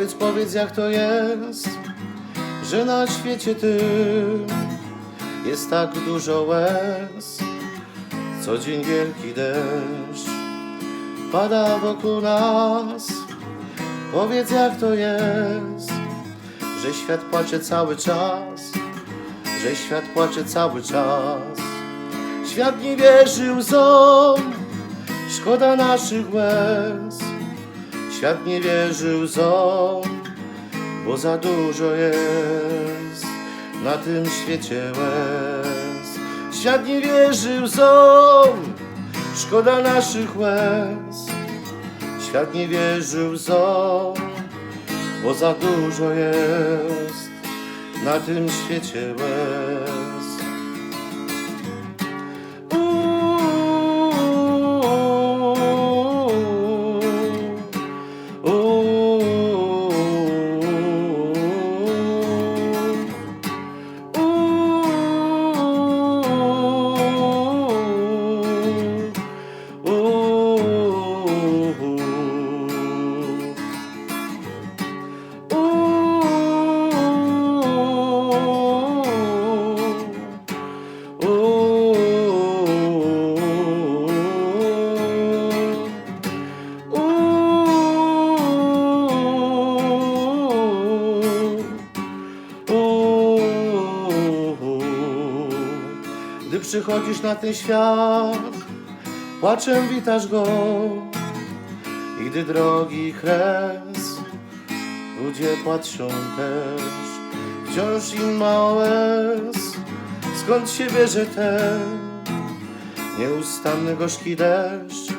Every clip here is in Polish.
Powiedz, powiedz jak to jest, że na świecie tym jest tak dużo łez. Co dzień wielki deszcz pada wokół nas. Powiedz jak to jest, że świat płacze cały czas, że świat płacze cały czas. Świat nie wierzy łzom, szkoda naszych łez. Świat nie wierzy łzom, bo za dużo jest na tym świecie łez. Świat nie wierzy łzom, szkoda naszych łez. Świat nie wierzy łzom, bo za dużo jest na tym świecie łez. Przychodzisz na ten świat, płaczem witasz go. I gdy drogi kres, ludzie patrzą też, wciąż im mało łez. Skąd się bierze ten nieustanny gorzki deszcz,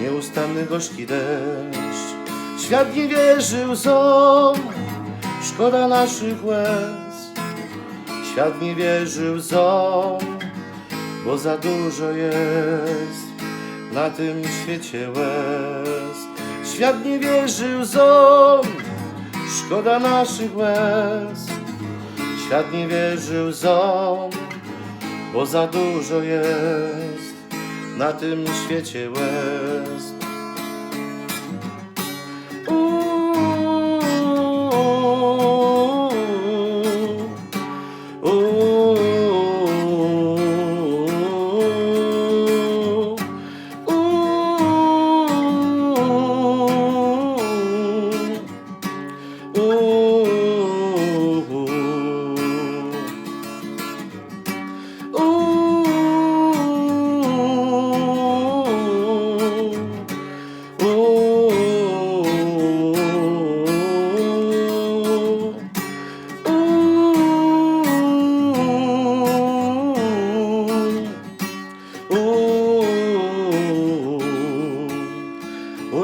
nieustanny gorzki deszcz. Świat nie wierzy łzom, szkoda naszych łez. Świat nie wierzy łzom, bo za dużo jest na tym świecie łez. Świat nie wierzy łzom, szkoda naszych łez. Świat nie wierzy łzom, bo za dużo jest na tym świecie łez.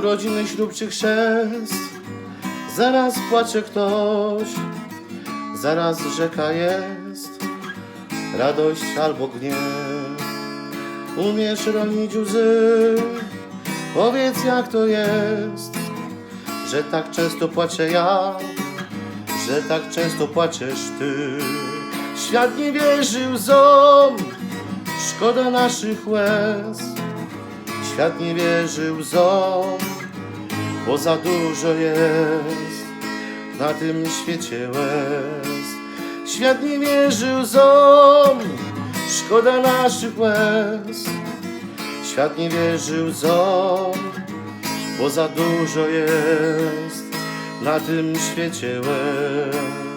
Urodziny, ślub chrzest. Zaraz płacze ktoś Zaraz rzeka jest. Radość albo gniew. Umiesz ronić łzy. Powiedz jak to jest Że tak często płaczę ja Że tak często płaczesz ty. Świat nie wierzy łzom. Szkoda naszych łez Świat nie wierzy łzom, bo za dużo jest na tym świecie łez. Świat nie wierzy łzom, szkoda naszych łez. Świat nie wierzy łzom, bo za dużo jest na tym świecie łez.